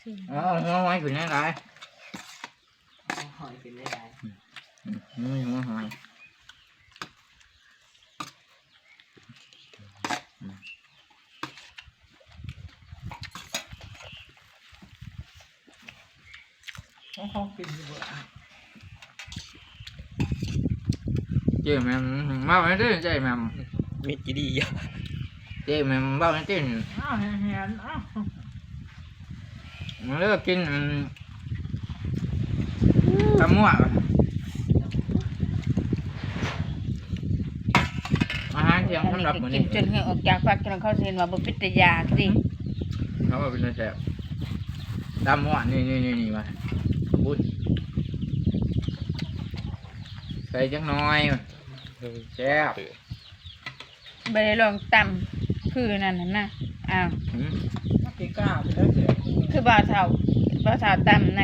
ซื่ออ๋อหัวหอยขึ้นได้ไรเอาหอยกินได้ไรนี่หัวหอยเขาเขากินอยู่บ่อะเจ๊แม่ bao cái tiền จ๊แม่มิดกี่ดีอะเจ๊แม่ bao cái tiền อ้าวแหนๆอ้าว nó rất kinh tắm mua à mà hai ๆ chị อั không น có นี้ đập ก็ mà กิ đi นจนเหงื่อออกจากปากจนเขาเห็นว่าบ่เป็นตายาสิ nó vào bên đây đẹp đâm mua nè nè nè nè mà bút cây chắc nói mà đẹp บ่ได้ลองตำคือนั่นน่ะนะอ้าว ừ. มากินก้าว บ่าวเฒ่าบ่าวเฒ่าตำนะ